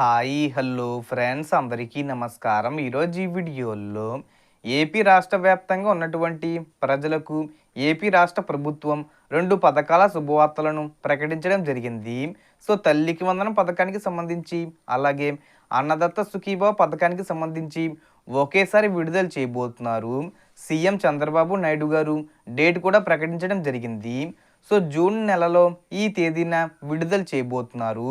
Hi hello friends. అందరికీ నమస్కారం. ఈరోజు ఈ వీడియోలో ఏపీ రాష్ట్ర వ్యాప్తంగా ఉన్నటువంటి ప్రజలకు ఏపీ రాష్ట్ర ప్రభుత్వం రెండు పథకాల శుభవార్తలను ప్రకటించడం జరిగింది. సో తల్లికి వందనం పథకానికి సంబంధించి అలాగే అన్నదత్త సుఖీభావ పథకానికి సంబంధించి ఒకేసారి విడుదల చేయబోతున్నారు. సీఎం చంద్రబాబు నాయుడు గారు డేట్ కూడా ప్రకటించడం జరిగింది. సో జూన్ నెలలో ఈ తేదీన విడుదల చేయబోతున్నారు.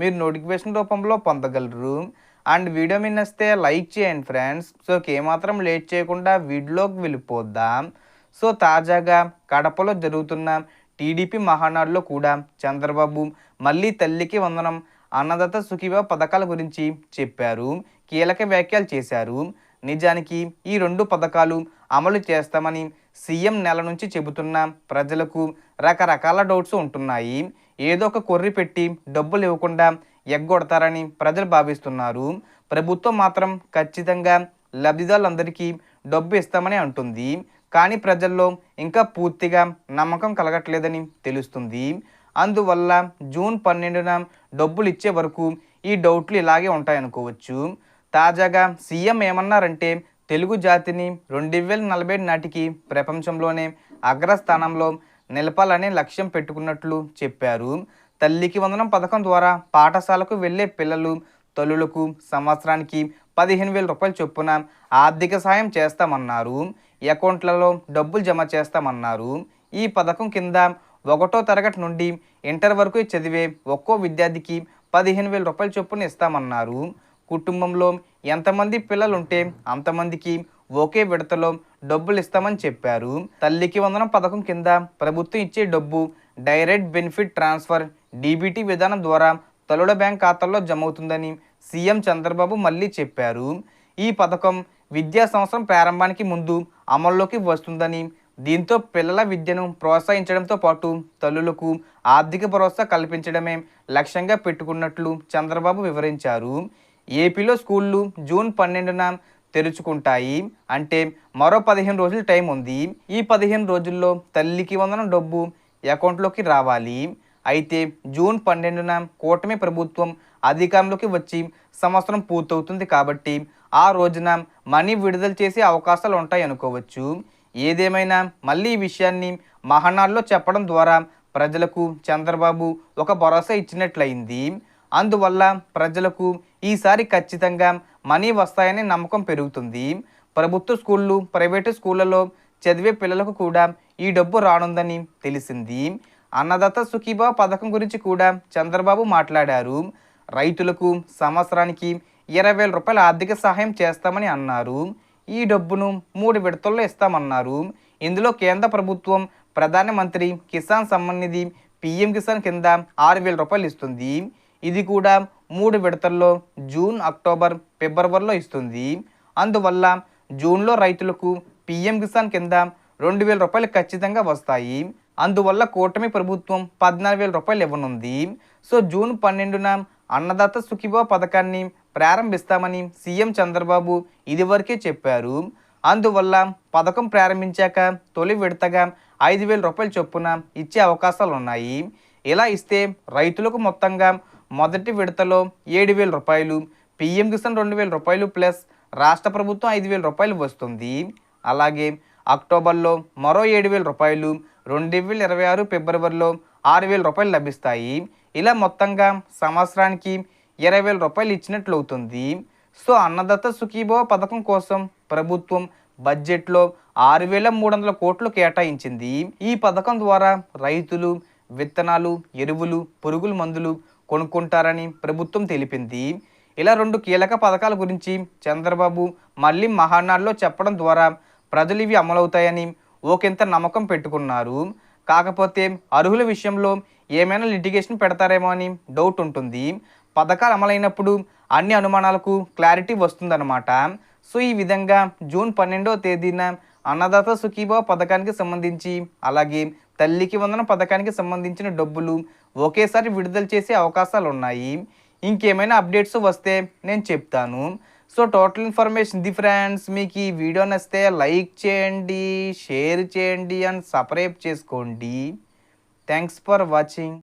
మీరు నోటిఫికేషన్ రూపంలో పొందగలరు. అండ్ వీడియో మీ నచ్చితే లైక్ చేయండి ఫ్రెండ్స్. సో ఏమాత్రం లేట్ చేయకుండా వీడియోలోకి వెళ్ళిపోద్దాం సో తాజాగా కడపలో జరుగుతున్న టీడీపీ మహానాడులో కూడా చంద్రబాబు మళ్ళీ తల్లికి వందనం అన్నదాత సుఖీభావ పథకాల గురించి చెప్పారు. కీలక వ్యాఖ్యలు చేశారు. నిజానికి ఈ రెండు పథకాలు అమలు చేస్తామని సీఎం నెల నుంచి చెబుతున్న ప్రజలకు రకరకాల డౌట్స్ ఉంటున్నాయి. ఏదో ఒక కొర్రి పెట్టి డబ్బులు ఇవ్వకుండా ఎగ్గొడతారని ప్రజలు భావిస్తున్నారు. ప్రభుత్వం మాత్రం ఖచ్చితంగా లబ్ధిదారులందరికీ డబ్బు ఇస్తామని అంటుంది. కానీ ప్రజల్లో ఇంకా పూర్తిగా నమ్మకం కలగట్లేదని తెలుస్తుంది. అందువల్ల జూన్ పన్నెండున డబ్బులు ఇచ్చే వరకు ఈ డౌట్లు ఇలాగే ఉంటాయనుకోవచ్చు. తాజాగా సీఎం ఏమన్నారంటే తెలుగు జాతిని రెండు వేల నలభై నాటికి ప్రపంచంలోనే అగ్రస్థానంలో నిలపాలనే లక్ష్యం పెట్టుకున్నట్లు చెప్పారు. తల్లికి వందనం పథకం ద్వారా పాఠశాలకు వెళ్ళే పిల్లలు తల్లులకు సంవత్సరానికి పదిహేను వేల రూపాయల చొప్పున ఆర్థిక సాయం చేస్తామన్నారు. అకౌంట్లలో డబ్బులు జమ చేస్తామన్నారు. ఈ పథకం కింద ఒకటో తరగతి నుండి ఇంటర్ వరకు చదివే ఒక్కో విద్యార్థికి పదిహేను వేల రూపాయల చొప్పున ఇస్తామన్నారు. కుటుంబంలో ఎంతమంది పిల్లలు ఉంటే అంతమందికి ఒకే విడతలో డబ్బులు ఇస్తామని చెప్పారు. తల్లికి వందనం పథకం కింద ప్రభుత్వం ఇచ్చే డబ్బు డైరెక్ట్ బెనిఫిట్ ట్రాన్స్ఫర్ డీబీటీ విధానం ద్వారా తల్లుల బ్యాంక్ ఖాతాల్లో జమ అవుతుందని సీఎం చంద్రబాబు మళ్ళీ చెప్పారు. ఈ పథకం విద్యా సంవత్సరం ప్రారంభానికి ముందు అమల్లోకి వస్తుందని దీంతో పిల్లల విద్యను ప్రోత్సహించడంతో పాటు తల్లులకు ఆర్థిక భరోసా కల్పించడమే లక్ష్యంగా పెట్టుకున్నట్లు చంద్రబాబు వివరించారు. ఏపీలో స్కూళ్ళు జూన్ పన్నెండున తెరుచుకుంటాయి. అంటే మరో పదిహేను రోజులు టైం ఉంది. ఈ పదిహేను రోజుల్లో తల్లికి వందనం డబ్బు అకౌంట్లోకి రావాలి. అయితే జూన్ పన్నెండున కూటమి ప్రభుత్వం అధికారంలోకి వచ్చి సంవత్సరం పూర్తవుతుంది కాబట్టి ఆ రోజున మనీ విడుదల చేసే అవకాశాలు ఉంటాయి అనుకోవచ్చు. ఏదేమైనా మళ్ళీ ఈ విషయాన్ని మహానాడులో చెప్పడం ద్వారా ప్రజలకు చంద్రబాబు ఒక భరోసా ఇచ్చినట్లయింది. అందువల్ల ప్రజలకు ఈసారి ఖచ్చితంగా మనీ వస్తాయనే నమ్మకం పెరుగుతుంది. ప్రభుత్వ స్కూళ్ళు ప్రైవేటు స్కూళ్ళలో చదివే పిల్లలకు కూడా ఈ డబ్బు రానుందని తెలిసింది. అన్నదాత సుఖీభావ పథకం గురించి కూడా చంద్రబాబు మాట్లాడారు. రైతులకు సంవత్సరానికి ఇరవై వేల రూపాయల ఆర్థిక సహాయం చేస్తామని అన్నారు. ఈ డబ్బును మూడు విడతల్లో ఇస్తామన్నారు. ఇందులో కేంద్ర ప్రభుత్వం ప్రధానమంత్రి కిసాన్ సమ్మాన్ నిధి పిఎం కిసాన్ కింద ఆరు వేల రూపాయలు ఇస్తుంది. ఇది కూడా మూడు విడతల్లో జూన్ అక్టోబర్ ఫిబ్రవరిలో ఇస్తుంది. అందువల్ల జూన్లో రైతులకు పిఎం కిసాన్ కింద రెండు వేల రూపాయలు ఖచ్చితంగా వస్తాయి. అందువల్ల కూటమి ప్రభుత్వం పద్నాలుగు వేల రూపాయలు ఇవ్వనుంది. సో జూన్ పన్నెండున అన్నదాత సుఖీభావ పథకాన్ని ప్రారంభిస్తామని సీఎం చంద్రబాబు ఇదివరకే చెప్పారు. అందువల్ల పథకం ప్రారంభించాక తొలి విడతగా ఐదు వేల రూపాయల చొప్పున ఇచ్చే అవకాశాలు ఉన్నాయి ఇలా ఇస్తే రైతులకు మొత్తంగా మొదటి విడతలో ఏడు వేల రూపాయలు పిఎం కిసాన్ రెండు వేల రూపాయలు ప్లస్ రాష్ట్ర ప్రభుత్వం ఐదు వేల రూపాయలు వస్తుంది. అలాగే అక్టోబర్లో మరో ఏడు వేల రూపాయలు రెండు వేల ఇరవై ఆరు ఫిబ్రవరిలో ఆరు వేల రూపాయలు లభిస్తాయి. ఇలా మొత్తంగా సంవత్సరానికి ఇరవై వేల రూపాయలు ఇచ్చినట్లు అవుతుంది. సో అన్నదత్త సుఖీభవ పథకం కోసం ప్రభుత్వం బడ్జెట్లో ఆరు వేల మూడు వందల కోట్లు కేటాయించింది. ఈ పథకం ద్వారా రైతులు విత్తనాలు ఎరువులు పురుగుల మందులు కొనుక్కుంటారని ప్రభుత్వం తెలిపింది. ఇలా రెండు కీలక పథకాల గురించి చంద్రబాబు మళ్ళీ మహానాడులో చెప్పడం ద్వారా ప్రజలు ఇవి అమలవుతాయని ఓకెంత నమ్మకం పెట్టుకున్నారు. కాకపోతే అర్హుల విషయంలో ఏమైనా లిటిగేషన్ పెడతారేమో అని డౌట్ ఉంటుంది. పథకాలు అమలైనప్పుడు అన్ని అనుమానాలకు క్లారిటీ వస్తుందన్నమాట. సో ఈ విధంగా జూన్ పన్నెండో తేదీన అన్నదాత సుఖీభావ పథకానికి సంబంధించి అలాగే తల్లికి వందన పథకానికి సంబంధించిన డబ్బులు ఒకేసారి విడుదల చేసే అవకాశాలు ఉన్నాయి ఇంకేమైనా అప్డేట్స్ వస్తే నేను చెప్తాను. సో టోటల్ ఇన్ఫర్మేషన్ ఇది ఫ్రెండ్స్ మీకు ఈ వీడియో నచ్చితే లైక్ చేయండి షేర్ చేయండి అండ్ సబ్స్క్రైబ్ చేసుకోండి. Thanks for watching.